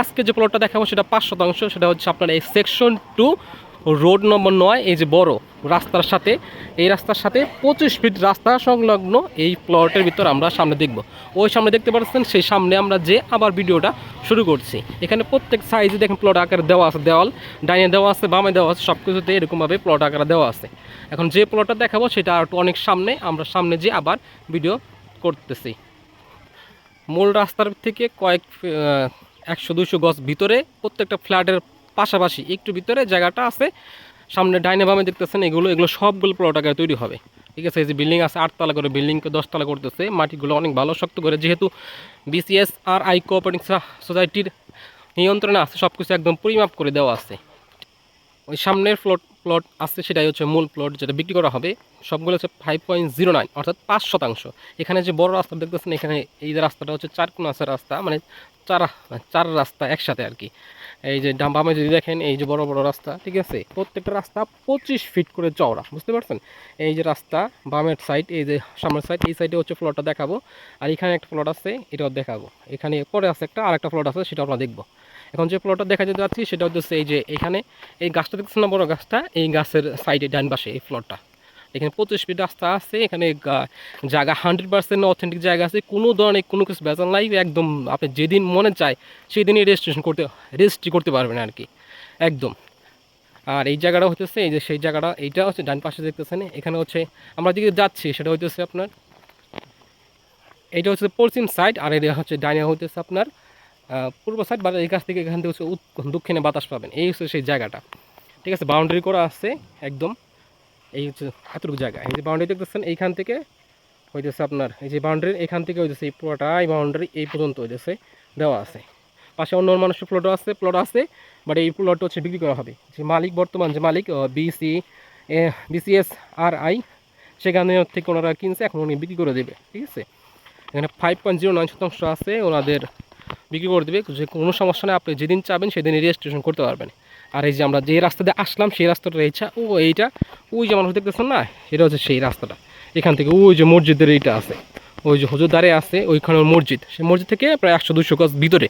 আজকে যে প্লটটা দেখাবো সেটা পাঁচ শতাংশ, সেটা হচ্ছে আপনার এই সেকশন টু রোড নম্বর নয়, এই যে বড় রাস্তার সাথে, এই রাস্তার সাথে পঁচিশ ফিট রাস্তা সংলগ্ন এই প্লটের ভিতর আমরা সামনে দেখব। ওই সামনে দেখতে পাচ্ছেন, সেই সামনে আমরা যে আবার ভিডিওটা শুরু করছি। এখানে প্রত্যেক সাইজে দেখেন প্লট আকারে দেওয়া আছে, দেওয়াল, ডাইনে দেওয়া আছে, বামে দেওয়া আছে সব কিছুতে এরকমভাবে প্লট আকারে দেওয়া আছে। এখন যে প্লটটা দেখাবো সেটা আর একটু অনেক সামনে, আমরা সামনে যে আবার ভিডিও করতেছি। মূল রাস্তার থেকে কয়েক একশো দুশো গজ ভিতরে প্রত্যেকটা ফ্ল্যাটের পাশাপাশি একটু ভিতরে জায়গাটা আছে। সামনে ডাইনে বামে দেখতেছেন এগুলো এগুলো সবগুলো প্লট আকারে তৈরি হবে। ঠিক আছে, এই যে বিল্ডিং আছে, আটতলা করে বিল্ডিংকে দশতলা করতেছে। মাটিগুলো অনেক ভালো শক্ত করে, যেহেতু বিসিএস আর আই কোঅপারেটিং সোসাইটির নিয়ন্ত্রণে আছে সব কিছু একদম পরিমাপ করে দেওয়া আছে। ওই সামনের প্লট প্লট আছে সেটাই হচ্ছে মূল প্লট যেটা বিক্রি করা হবে। সবগুলো হচ্ছে ফাইভ পয়েন্ট জিরো নাইন অর্থাৎ পাঁচ শতাংশ। এখানে যে বড় রাস্তা দেখতেছেন এখানে এই যে রাস্তাটা হচ্ছে চার কোন আছে রাস্তা মানে চার চার রাস্তা একসাথে আর কি। এই যে ডাম বামে যদি দেখেন, এই যে বড় বড় রাস্তা, ঠিক আছে? প্রত্যেকটা রাস্তা পঁচিশ ফিট করে চওড়া, বুঝতে পারছেন? এই যে রাস্তা, বামের সাইড এই যে সামনের সাইড এই সাইডে হচ্ছে প্লটটা দেখাবো। আর এখানে একটা প্লট আছে, এটাও দেখাবো। এখানে পরে আছে একটা আর একটা প্লট আছে সেটা আমরা দেখব। এখন যে প্লটটা দেখা যেতে যাচ্ছি সেটা হচ্ছে এই যে এখানে, এই গাছটা দেখতেছেন না বড় গাছটা? এই গাছের সাইডে ডান পাশে এই প্লটটা এখানে পঁচিশ ফিট রাস্তা আছে, এখানে জায়গা হান্ড্রেড পার্সেন্ট অথেন্টিক জায়গা আছে। কোনো ধরনের কোনো কিছু বেজাল নাই, একদম আপনি যেদিন মনে চায় সেই দিনই রেজিস্ট্রেশন করতে রেজিস্ট্রি করতে পারবেন আর কি। একদম। আর এই জায়গাটা হচ্ছে এই যে সেই জায়গাটা, এইটা হচ্ছে ডান পাশে দেখতেছেন, এখানে হচ্ছে আমরা যেদিকে যাচ্ছি সেটা হচ্ছে আপনার, এইটা হচ্ছে পশ্চিম সাইড আর এটা হচ্ছে ডাইনে হচ্ছে আপনার পূর্ব সাইড বা এই কাছ থেকে এখান থেকে হচ্ছে দক্ষিণে বাতাস পাবেন। এই হচ্ছে সেই জায়গাটা। ঠিক আছে বাউন্ডারি করা আছে একদম। এই হচ্ছে এতটুকু জায়গা। এই যে বাউন্ডারি দেখতেছেন, এইখান থেকে হইতেছে আপনার, এই যে বাউন্ডারি এখান থেকে হইতেছে এই পুরোটাই বাউন্ডারি এই পর্যন্ত হইতেছে দেওয়া আছে। পাশে অন্য অন্য মানুষের প্লটও আছে প্লট আছে বাট এই প্লটটা হচ্ছে বিক্রি করা হবে। যে মালিক, বর্তমান যে মালিক বিসি বিসিএস আর আই সেখানে থেকে ওনারা কিনছে, এখন উনি বিক্রি করে দেবে। ঠিক আছে? এখানে ফাইভ পয়েন্ট জিরো নয় শতাংশ আছে ওনাদের বিক্রি করে দেবে, যে কোনো সমস্যা নেই, আপনি যেদিন চাবেন সেদিন রেজিস্ট্রেশন করতে পারবেন। আর এই যে আমরা যে রাস্তা দিয়ে আসলাম, সেই রাস্তাটা ইচ্ছা ও এইটা, ওই যে মানুষ দেখতেছেন না, এটা হচ্ছে সেই রাস্তাটা। এখান থেকে ওই যে মসজিদের এইটা আছে, ওই যে হজুর দ্বারে আছে, ওইখানে মসজিদ। সেই মসজিদ থেকে প্রায় একশো দুশো গজ ভিতরে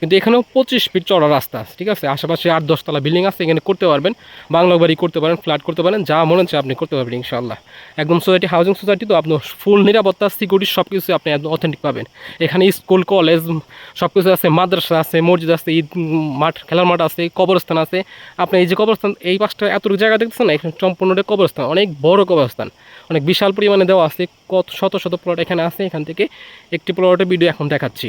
কিন্তু এখানেও পঁচিশ ফিট চড়া রাস্তা আছে ঠিক আছে? আশেপাশে আট দশতলা বিল্ডিং আছে, এখানে করতে পারবেন। বাংলা বাড়ি করতে পারেন ফ্ল্যাট করতে পারেন, যা মনে হচ্ছে আপনি করতে পারবেন ইনশাল্লাহ একদম সোসাইটি হাউজিং সোসাইটি তো আপনার ফুল নিরাপত্তা সিকিউরিটি সব কিছু আপনি একদম অথেন্টিক পাবেন। এখানে স্কুল কলেজ সব কিছু আছে, মাদ্রাসা আছে, মসজিদ আছে, ঈদ, মাঠ, খেলার মাঠ আছে, কবরস্থান আছে। আপনি এই যে কবরস্থান, এই পাঁচটা এতটুকু জায়গা দেখতেছেন এখানে সম্পূর্ণটা কবরস্থান, অনেক বড় কবরস্থান। অনেক বিশাল পরিমাণে দেওয়া আছে, কত শত শত প্লট এখানে আছে, এখান থেকে একটি প্লটের ভিডিও এখন দেখাচ্ছি।